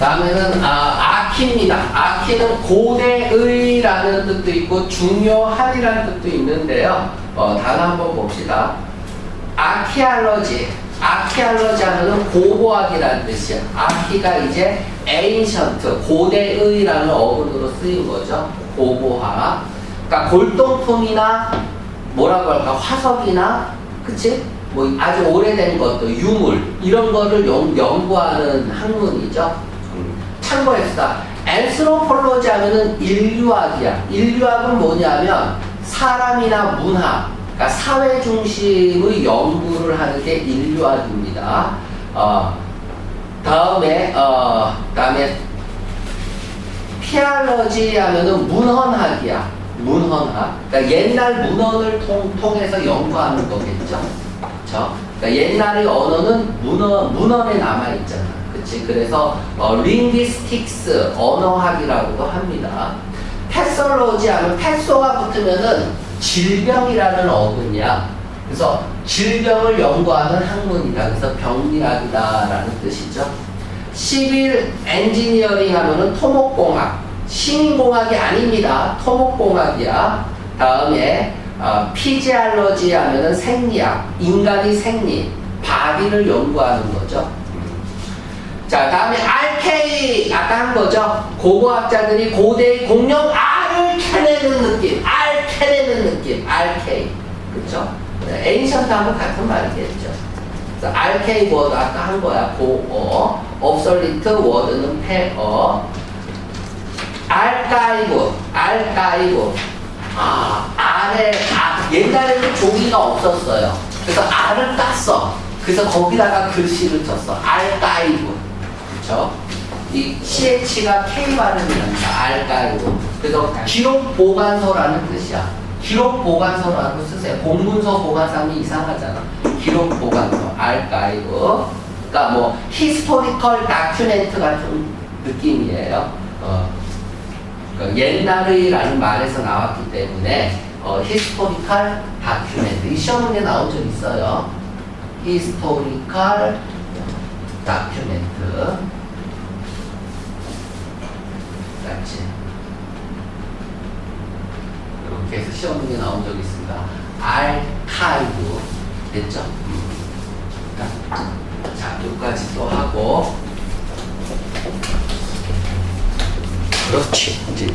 다음에는 아, 아키입니다. 아키는 고대의라는 뜻도 있고 중요한이라는 뜻도 있는데요. 어, 단어 한번 봅시다. 아키알러지. 아키알러지 하면은 고고학이라는 뜻이야. 아키가 이제 ancient, 고대의라는 어근으로 쓰인 거죠. 고고학. 그러니까 골동품이나 뭐라고 할까 화석이나 그치? 뭐 아주 오래된 것도 유물 이런 거를 연, 연구하는 학문이죠. 음. 참고했다. 앤스로폴로지 하면은 인류학이야. 인류학은 뭐냐면 사람이나 문화, 그러니까 사회 중심의 연구를 하는 게 인류학입니다. 어, 다음에 어, 다음에 피알러지 하면은 문헌학이야. 문헌학. 그러니까 옛날 문헌을 통, 통해서 연구하는 거겠죠. 그렇죠? 그러니까 옛날의 언어는 문헌, 문헌에 남아있잖아. 그치? 그래서 어, 링기스틱스, 언어학이라고도 합니다. 패솔로지 하면 패소가 붙으면은 질병이라는 어근이야. 그래서 질병을 연구하는 학문이다. 그래서 병리학이다라는 뜻이죠. 시빌 엔지니어링 하면은 토목공학. 시민공학이 아닙니다. 토목공학이야. 다음에 어, 피지알러지 하면은 생리학. 인간의 생리. 바디를 연구하는 거죠. 자, 다음에 RK 아까 한 거죠. 고고학자들이 고대의 공룡 R을 캐내는 느낌, R 캐내는 느낌, RK, 그렇죠? 에인션트하고 같은 말이겠죠. RK 워드 아까 한 거야. 고어, obsolete 워드는 폐어, 알카이브, 알카이브. 아, R에 아, 옛날에는 종이가 없었어요. 그래서 R을 땄어. 그래서 거기다가 글씨를 쳤어. 알카이브. 그쵸? 이 CH가 K 발음이란다. 알 까이고. 그래서 기록 보관서라는 뜻이야. 기록 보관서라고 쓰세요. 공문서 보관상이 이상하잖아. 기록 보관서. 알 까이고. 그러니까 뭐 히스토리컬 다큐멘트 같은 느낌이에요. 어, 그 옛날의라는 말에서 나왔기 때문에 어, 히스토리컬 다큐멘트. 이 시험 문제 나온 적 있어요. 히스토리컬 다큐멘트. 맞지? 이렇게 해서 시험 문제 나온 적이 있습니다. 알카이브 됐죠? 음. 자, 여기까지 또 하고 그렇지. 이제